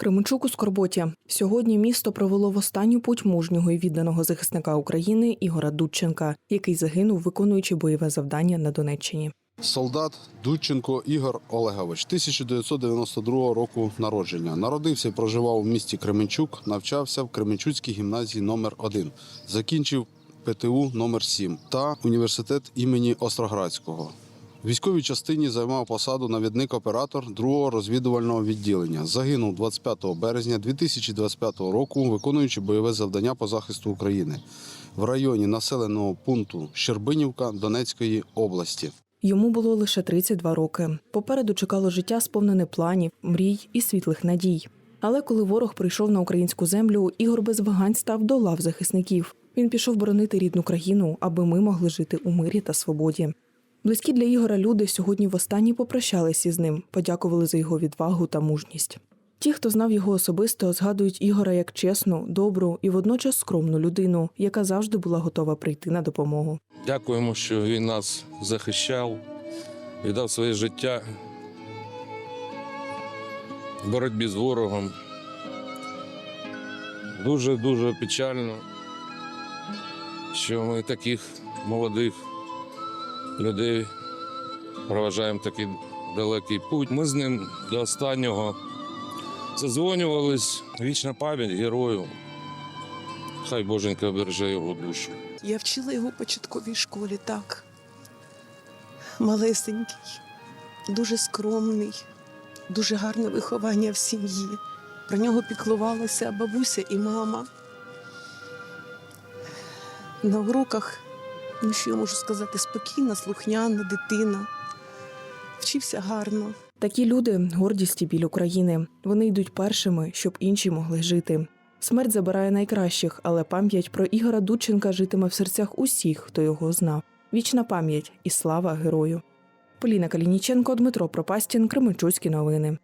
Кременчук у Скорботі. Сьогодні місто провело в останню путь мужнього і відданого захисника України Ігора Дудченка, який загинув, виконуючи бойове завдання на Донеччині. Солдат Дудченко Ігор Олегович, 1992 року народження. Народився і проживав у місті Кременчук, навчався в Кременчуцькій гімназії номер 1 Закінчив ПТУ номер 7 та університет імені Остроградського. Військовій частині займав посаду навідник-оператор 2-го розвідувального відділення. Загинув 25 березня 2025 року, виконуючи бойове завдання по захисту України в районі населеного пункту Щербинівка Донецької області. Йому було лише 32 роки. Попереду чекало життя, сповнене планів, мрій і світлих надій. Але коли ворог прийшов на українську землю, Ігор без вагань став до лав захисників. Він пішов боронити рідну країну, аби ми могли жити у мирі та свободі. Близькі для Ігора люди сьогодні востаннє попрощалися із ним, подякували за його відвагу та мужність. Ті, хто знав його особисто, згадують Ігора як чесну, добру і водночас скромну людину, яка завжди була готова прийти на допомогу. Дякуємо, що він нас захищав, віддав своє життя в боротьбі з ворогом. Дуже-дуже печально, що ми таких молодих людей проважаємо такий далекий путь. Ми з ним до останнього зазвонювались. Вічна пам'ять герою. Хай Боженька обереже його душу. Я вчила його в початковій школі, так. Малесенький, дуже скромний, дуже гарне виховання в сім'ї. Про нього піклувалася бабуся і мама. На уроках, ну що я можу сказати, спокійна, слухняна дитина. Вчився гарно. Такі люди гордість і біль України. Вони йдуть першими, щоб інші могли жити. Смерть забирає найкращих, але пам'ять про Ігора Дудченка житиме в серцях усіх, хто його знав. Вічна пам'ять і слава герою. Поліна Калініченко, Дмитро Пропастін, Кременчуцькі новини.